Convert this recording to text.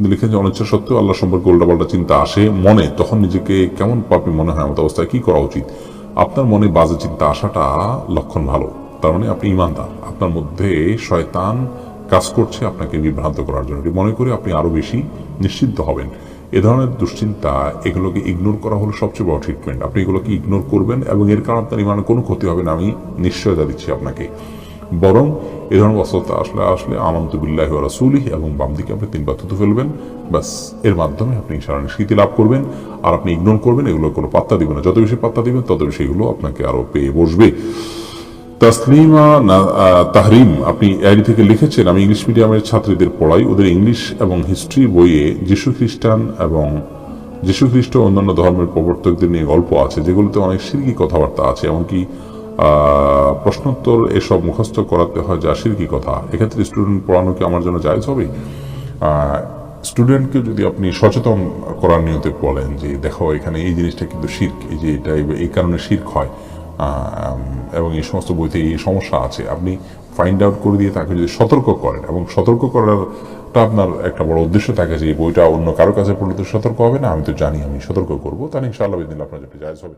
লিখেন যে অনিচ্ছা সত্ত্বেও আল্লাহ সম্পর্কে উল্টাপাল্টা চিন্তা আসে মনে, তখন নিজেকে কেমন পাপি মনে হয় এমন অবস্থায় কি করা উচিত? আপনার মনে বাজে চিন্তা আসাটা লক্ষণ ভালো। তার মানে আপনি ইমানদার। আপনার মধ্যে শয়তান কাজ করছে আপনাকে বিভ্রান্ত করার জন্য। মনে করে আপনি আরও বেশি নিশ্চিন্ত হবেন। এ ধরনের দুশ্চিন্তা, এগুলোকে ইগনোর করা হলো সবচেয়ে বড় ট্রিটমেন্ট আপনি এগুলোকে ইগনোর করবেন এবং এর কারণে আপনার ইমানের কোনো ক্ষতি হবে না। আমি নিশ্চয়তা দিচ্ছি আপনাকে। বরং এ ধরনের অবস্থা আসলে আসলে আনন্দ বিল্লাহ রাসুলি এবং বাম দিকে আপনি তিনবার থুতু ফেলবেন, ব্যাস, এর মাধ্যমে আপনি সারানি স্মৃতি লাভ করবেন আর আপনি ইগনোর করবেন এগুলো কোনো পাত্তা দিবেন না। যত বেশি পাত্তা দিবেন, তত বেশি এগুলো আপনাকে আরও পেয়ে বসবে। তাসলিমা তাহরিম, আপনি আইডি থেকে লিখেছেন, আমি ইংলিশ মিডিয়ামের ছাত্রীদের পড়াই, ওদের ইংলিশ এবং হিস্ট্রি বইয়ে যিশু খ্রিস্টান এবং যিশু খ্রিস্ট অন্যান্য ধর্মের প্রবর্তকদের নিয়ে গল্প আছে, যেগুলোতে অনেক সিরকি কথাবার্তা আছে, এমনকি প্রশ্নোত্তর এসব মুখস্থ করাতে হয় যা সিরকি কথা? এক্ষেত্রে স্টুডেন্ট পড়ানো কি আমার জন্য জায়জ হবে? স্টুডেন্টকে যদি আপনি সচেতন করার নিয়তে বলেন যে, দেখো, এখানে এই জিনিসটা কিন্তু শির্ক, এই যে এটা এই কারণে শির্ক হয় এবং এই সমস্ত বইতে এই সমস্যা আছে, আপনি ফাইন্ড আউট করে দিয়ে তাকে যদি সতর্ক করেন, এবং সতর্ক করারটা আপনার একটা বড় উদ্দেশ্য থাকে যে বইটা অন্য কারও কাছে পড়লে তো সতর্ক হবে না, আমি তো জানি, আমি সতর্ক করব, তাহলে ইনশাআল্লাহ দিন আপনার যেটা জায়জ হবে।